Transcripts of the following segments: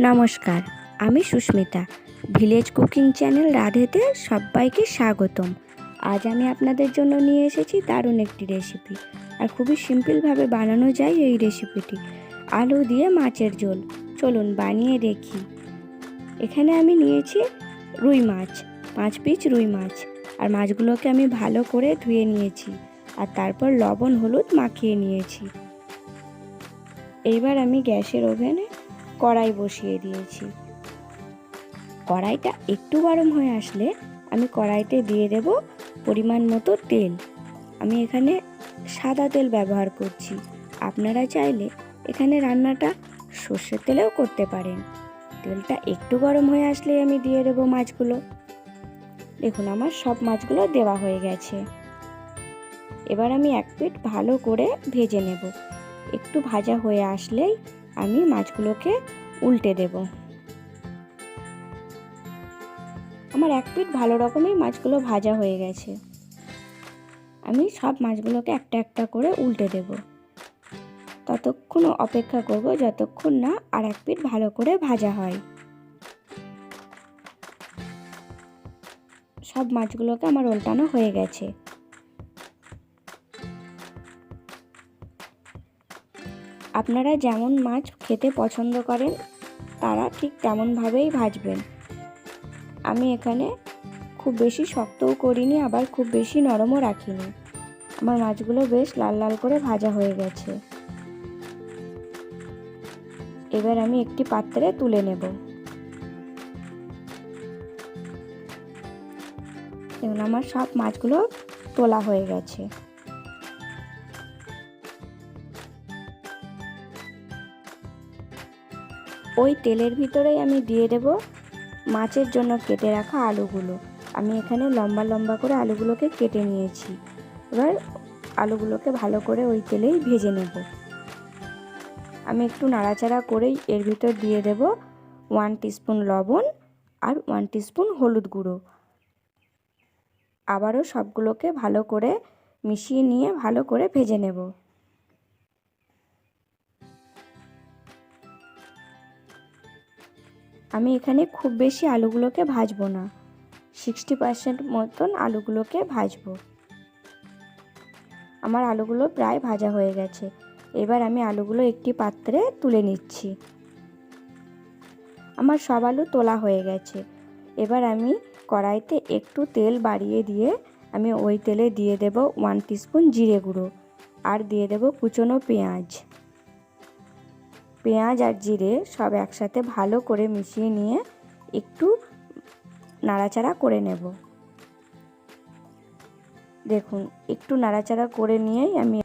নমস্কার, আমি Susmita. Village cooking channel রাধেতে সবাইকে স্বাগতম। আজ আমি আপনাদের জন্য নিয়ে এসেছি দারুণ একটি রেসিপি। আর খুবই সিম্পলভাবে বানানো যায় এই রেসিপিটি। আলু দিয়ে মাছের ঝোল। চলুন বানিয়ে দেখি। এখানে আমি নিয়েছি রুই মাছ, পাঁচ পিস রুই মাছ। আর মাছগুলোকে আমি ভালো করে ধুয়ে নিয়েছি। আর তারপর লবণ, হলুদ মাখিয়ে নিয়েছি। এইবার আমি গ্যাসের ওভেনে কড়াই বসিয়ে দিয়েছি। কড়াইটা একটু গরম হয়ে আসলে আমি কড়াইতে দিয়ে দেব পরিমাণ মতো তেল। আমি এখানে সাদা তেল ব্যবহার করছি। আপনারা চাইলে এখানে রান্নাটা সর্ষের তেলেও করতে পারেন। তেলটা একটু গরম হয়ে আসলে আমি দিয়ে দেবো মাছগুলো। দেখুন আমার সব মাছগুলো দেওয়া হয়ে গেছে। এবার আমি এক প্লেট ভালো করে ভেজে নেব। একটু ভাজা হয়ে আসলেই আমি মাছগুলোকে উল্টে দেব। আমার এক পিঠ ভালো রকমই মাছগুলো ভাজা হয়ে গেছে। আমি সব মাছগুলোকে একটা একটা করে উল্টে দেব। ততক্ষণ অপেক্ষা করব যতক্ষণ না আর এক পিঠ ভালো করে ভাজা হয়। সব মাছগুলোকে আমার উল্টানো হয়ে গেছে। আপনারা যেমন মাছ খেতে পছন্দ করেন, তারা ঠিক তেমনভাবেই ভাজবেন। আমি এখানে খুব বেশি শক্তও করিনি, আবার খুব বেশি নরমও রাখিনি। আমার মাছগুলো বেশ লাল লাল করে ভাজা হয়ে গেছে। এবার আমি একটি পাত্রে তুলে নেব। আমার সব মাছগুলো তোলা হয়ে গেছে। ওই তেলের ভিতরেই আমি দিয়ে দেব মাছের জন্য কেটে রাখা আলুগুলো। আমি এখানে লম্বা লম্বা করে আলুগুলোকে কেটে নিয়েছি। এবার আলুগুলোকে ভালো করে ওই তেলেই ভেজে নেব। আমি একটু নাড়াচাড়া করেই এর ভিতর দিয়ে দেব ওয়ান টিস্পুন লবণ আর ওয়ান টিস্পুন হলুদ গুঁড়ো। আবারও সবগুলোকে ভালো করে মিশিয়ে নিয়ে ভালো করে ভেজে নেব। আমি এখানে খুব বেশি আলুগুলোকে ভাজবো না। সিক্সটি পার্সেন্ট মতন আলুগুলোকে ভাজবো। আমার আলুগুলো প্রায় ভাজা হয়ে গেছে। এবার আমি আলুগুলো একটি পাত্রে তুলে নিচ্ছি। আমার সব আলু তোলা হয়ে গেছে। এবার আমি কড়াইতে একটু তেল বাড়িয়ে দিয়ে আমি ওই তেলে দিয়ে দেব ওয়ান টিস্পুন জিরে গুঁড়ো। আর দিয়ে দেব কুচনো পেঁয়াজ। পেঁয়াজ আর জিরে সব একসাথে ভালো করে মিশিয়ে নিয়ে একটু নাড়াচাড়া করে নেব। দেখুন, একটু নাড়াচাড়া করে নিয়েই আমি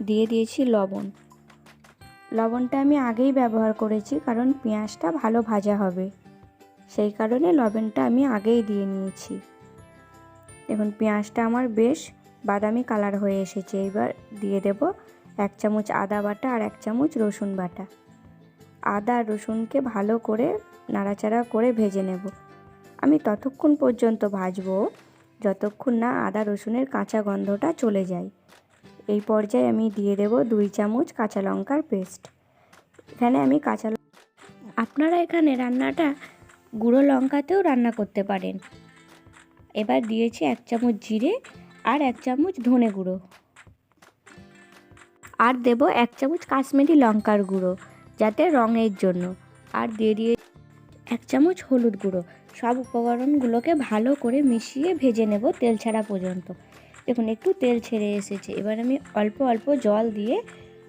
দিয়ে দিয়েছি লবণ। লবণটা আমি আগেই ব্যবহার করেছি কারণ পেঁয়াজটা ভালো ভাজা হবে। সেই কারণে লবণটা আমি আগেই দিয়ে নিয়েছি। দেখুন, পেঁয়াজটা আমার বেশ বাদামি কালার হয়ে এসেছে। এবার দিয়ে দেব এক চামচ আদা বাটা আর এক চামচ রসুন বাটা। আদা রসুনকে ভালো করে নাড়াচাড়া করে ভেজে নেব। আমি ততক্ষণ পর্যন্ত ভাজবো যতক্ষণ না আদা রসুনের কাঁচা গন্ধটা চলে যায়। এই পর্যায়ে আমি দিয়ে দেব দুই চামচ কাঁচা লঙ্কার পেস্ট। এখানে আমি কাঁচা আপনারা এখানে রান্নাটা গুঁড়ো লঙ্কাতেও রান্না করতে পারেন। এবার দিয়েছি এক চামচ জিরে আর এক চামচ ধনে গুঁড়ো। আর দেব এক চামচ কাশ্মীরি লঙ্কার গুঁড়ো, যাতে রঙের জন্য। আর দিয়ে দিয়ে এক চামচ হলুদ গুঁড়ো। সব উপকরণগুলোকে ভালো করে মিশিয়ে ভেজে নেব তেল ছাড়া পর্যন্ত। দেখুন, একটু তেল ছেড়ে এসেছে। এবার আমি অল্প অল্প জল দিয়ে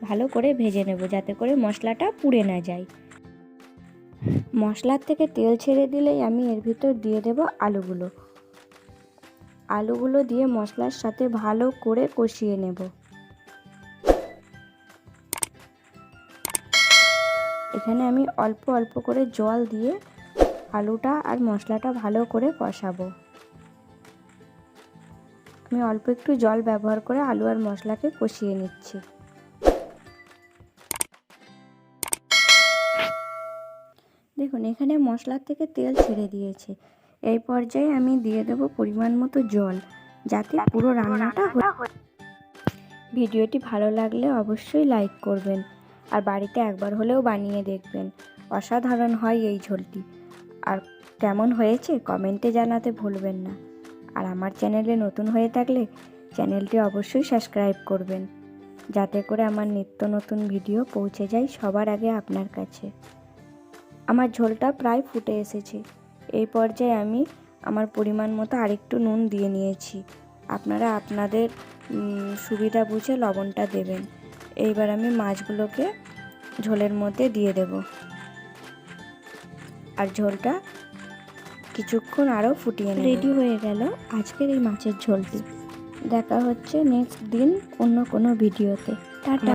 ভালো করে ভেজে নেব, যাতে করে মশলাটা পুড়ে না যায়। মশলার থেকে তেল ছেড়ে দিলেই আমি এর ভিতর দিয়ে দেব আলুগুলো। আলুগুলো দিয়ে মশলার সাথে ভালো করে কষিয়ে নেব। এখানে আমি অল্প অল্প করে জল দিয়ে আলুটা আর মশলাটা ভালো করে কষাবো। আমি অল্প একটু জল ব্যবহার করে আলু আর মশলাকে কষিয়ে নিচ্ছি। দেখুন, এখানে মশলার থেকে তেল ছেড়ে দিয়েছে। এই পর্যায়ে আমি দিয়ে দেব পরিমাণ মতো জল, যাতে পুরো রান্নাটা ভিডিওটি ভালো লাগলে অবশ্যই লাইক করবেন। আর বাড়িতে একবার হলেও বানিয়ে দেখবেন। অসাধারণ হয় এই ঝোলটি। আর কেমন হয়েছে কমেন্টে জানাতে ভুলবেন না। আর আমার চ্যানেলে নতুন হয়ে থাকলে চ্যানেলটি অবশ্যই সাবস্ক্রাইব করবেন। যাতে করে আমার নিত্য নতুন ভিডিও পৌঁছে যায় সবার আগে আপনার কাছে। আমার ঝোলটা প্রায় ফুটে এসেছে। এই পর্যায়ে আমি আমার পরিমাণ মতো আরেকটু নুন দিয়ে নিয়েছি। আপনারা আপনাদের সুবিধা বুঝে লবণটা দেবেন। এইবার আমি মাছগুলোকে ঝোলের মধ্যে দিয়ে দেব। আর ঝোলটা কিছুক্ষণ আরও ফুটিয়ে রেডি হয়ে গেল আজকের এই মাছের ঝোলটি। দেখা হচ্ছে নেক্সট দিন অন্য কোনো ভিডিওতে। টাটা।